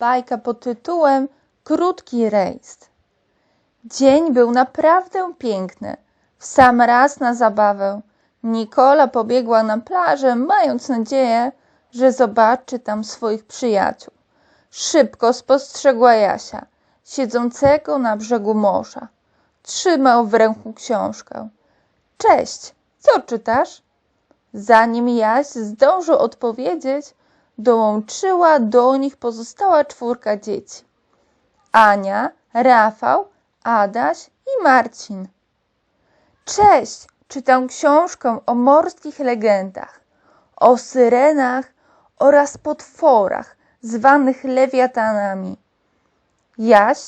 Bajka pod tytułem Krótki rejs. Dzień był naprawdę piękny. W sam raz na zabawę. Nikola pobiegła na plażę, mając nadzieję, że zobaczy tam swoich przyjaciół. Szybko spostrzegła Jasia, siedzącego na brzegu morza. Trzymał w ręku książkę. Cześć, co czytasz? Zanim Jaś zdążył odpowiedzieć, dołączyła do nich pozostała czwórka dzieci. Ania, Rafał, Adaś i Marcin. Cześć! Czytam książkę o morskich legendach, o syrenach oraz potworach zwanych lewiatanami. Jaś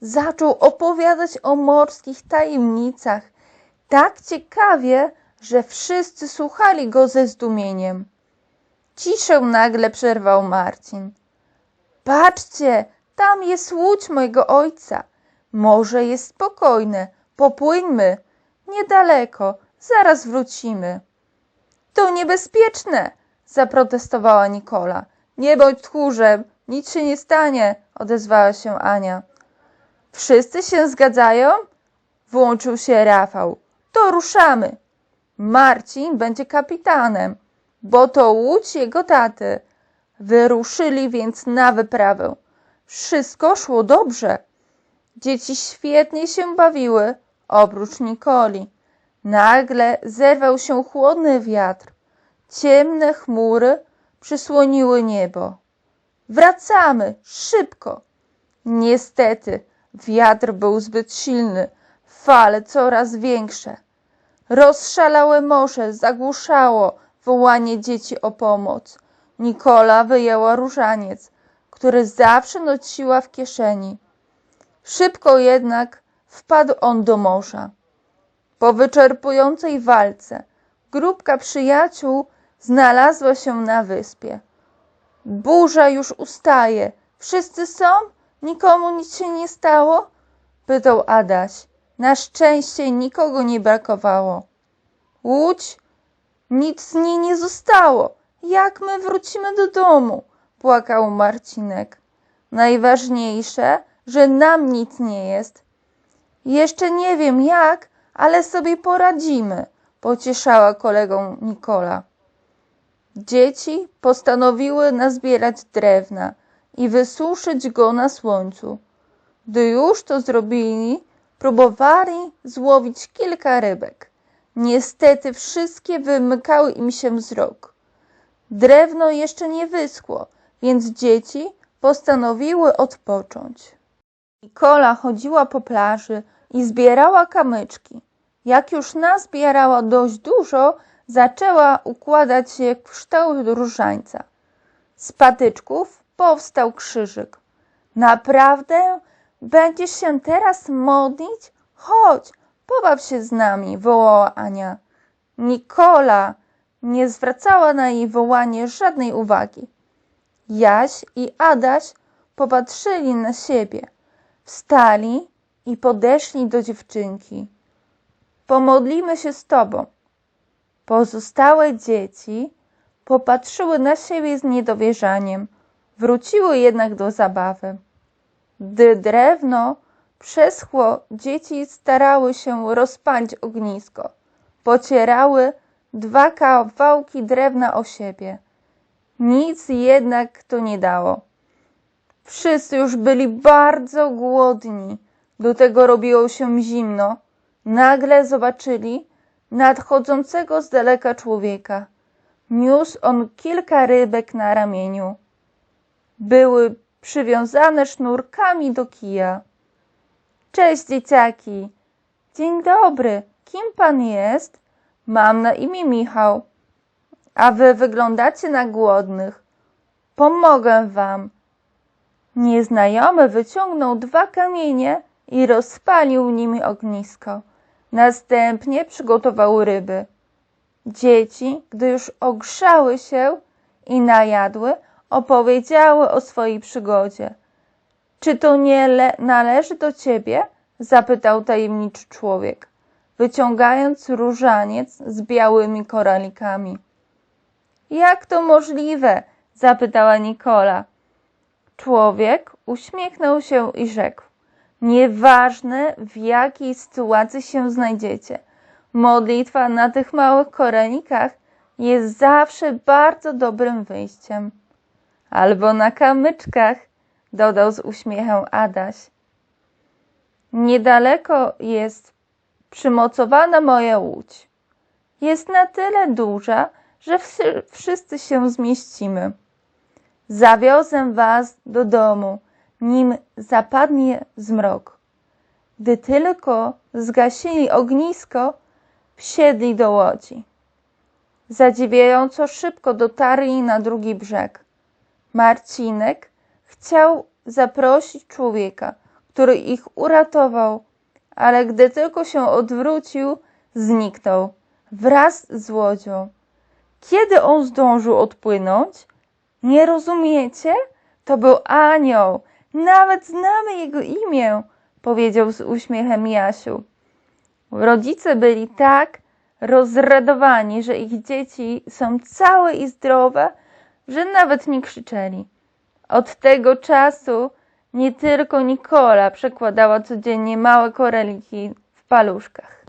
zaczął opowiadać o morskich tajemnicach tak ciekawie, że wszyscy słuchali go ze zdumieniem. Ciszę nagle przerwał Marcin. Patrzcie, tam jest łódź mojego ojca. Morze jest spokojne. Popłyńmy. Niedaleko. Zaraz wrócimy. To niebezpieczne, zaprotestowała Nikola. Nie bądź tchórzem. Nic się nie stanie, odezwała się Ania. Wszyscy się zgadzają? Włączył się Rafał. To ruszamy. Marcin będzie kapitanem, bo to łódź jego taty. Wyruszyli więc na wyprawę. Wszystko szło dobrze. Dzieci świetnie się bawiły, oprócz Nikoli. Nagle zerwał się chłodny wiatr. Ciemne chmury przysłoniły niebo. Wracamy, szybko! Niestety, wiatr był zbyt silny, fale coraz większe. Rozszalałe morze zagłuszało wołanie dzieci o pomoc. Nikola wyjęła różaniec, który zawsze nosiła w kieszeni. Szybko jednak wpadł on do morza. Po wyczerpującej walce grupka przyjaciół znalazła się na wyspie. Burza już ustaje. Wszyscy są? Nikomu nic się nie stało? Pytał Adaś. Na szczęście nikogo nie brakowało. Łódź? Nic z niej nie zostało. Jak my wrócimy do domu? Płakał Marcinek. Najważniejsze, że nam nic nie jest. Jeszcze nie wiem jak, ale sobie poradzimy, pocieszała kolegą Nikola. Dzieci postanowiły nazbierać drewna i wysuszyć go na słońcu. Gdy już to zrobili, próbowali złowić kilka rybek. Niestety wszystkie wymykały im się wzrok. Drewno jeszcze nie wyschło, więc dzieci postanowiły odpocząć. Nikola chodziła po plaży i zbierała kamyczki. Jak już nazbierała dość dużo, zaczęła układać je w kształt różańca. Z patyczków powstał krzyżyk. Naprawdę? Będziesz się teraz modlić? Chodź, pobaw się z nami, wołała Ania. Nikola nie zwracała na jej wołanie żadnej uwagi. Jaś i Adaś popatrzyli na siebie, wstali i podeszli do dziewczynki. Pomodlimy się z tobą. Pozostałe dzieci popatrzyły na siebie z niedowierzaniem, wróciły jednak do zabawy. Gdy drewno przeschło, dzieci starały się rozpalić ognisko. Pocierały dwa kawałki drewna o siebie. Nic jednak to nie dało. Wszyscy już byli bardzo głodni. Do tego robiło się zimno. Nagle zobaczyli nadchodzącego z daleka człowieka. Niósł on kilka rybek na ramieniu. Były przywiązane sznurkami do kija. Cześć, dzieciaki. Dzień dobry. Kim pan jest? Mam na imię Michał. A wy wyglądacie na głodnych. Pomogę wam. Nieznajomy wyciągnął dwa kamienie i rozpalił nimi ognisko. Następnie przygotował ryby. Dzieci, gdy już ogrzały się i najadły, opowiedziały o swojej przygodzie. Czy to nie le- należy do ciebie? zapytał tajemniczy człowiek, wyciągając różaniec z białymi koralikami. Jak to możliwe? zapytała Nikola. Człowiek uśmiechnął się i rzekł: Nieważne w jakiej sytuacji się znajdziecie, modlitwa na tych małych korenikach jest zawsze bardzo dobrym wyjściem. Albo na kamyczkach, dodał z uśmiechem Adaś. Niedaleko jest przymocowana moja łódź. Jest na tyle duża, że wszy- wszyscy się zmieścimy. Zawiozę was do domu, nim zapadnie zmrok. Gdy tylko zgasili ognisko, wsiedli do łodzi. Zadziwiająco szybko dotarli na drugi brzeg. Marcinek chciał zaprosić człowieka, który ich uratował, ale gdy tylko się odwrócił, zniknął wraz z łodzią. Kiedy on zdążył odpłynąć? Nie rozumiecie? To był anioł. Nawet znamy jego imię, powiedział z uśmiechem Jasiu. Rodzice byli tak rozradowani, że ich dzieci są całe i zdrowe, że nawet nie krzyczeli. Od tego czasu nie tylko Nikola przekładała codziennie małe koreliki w paluszkach.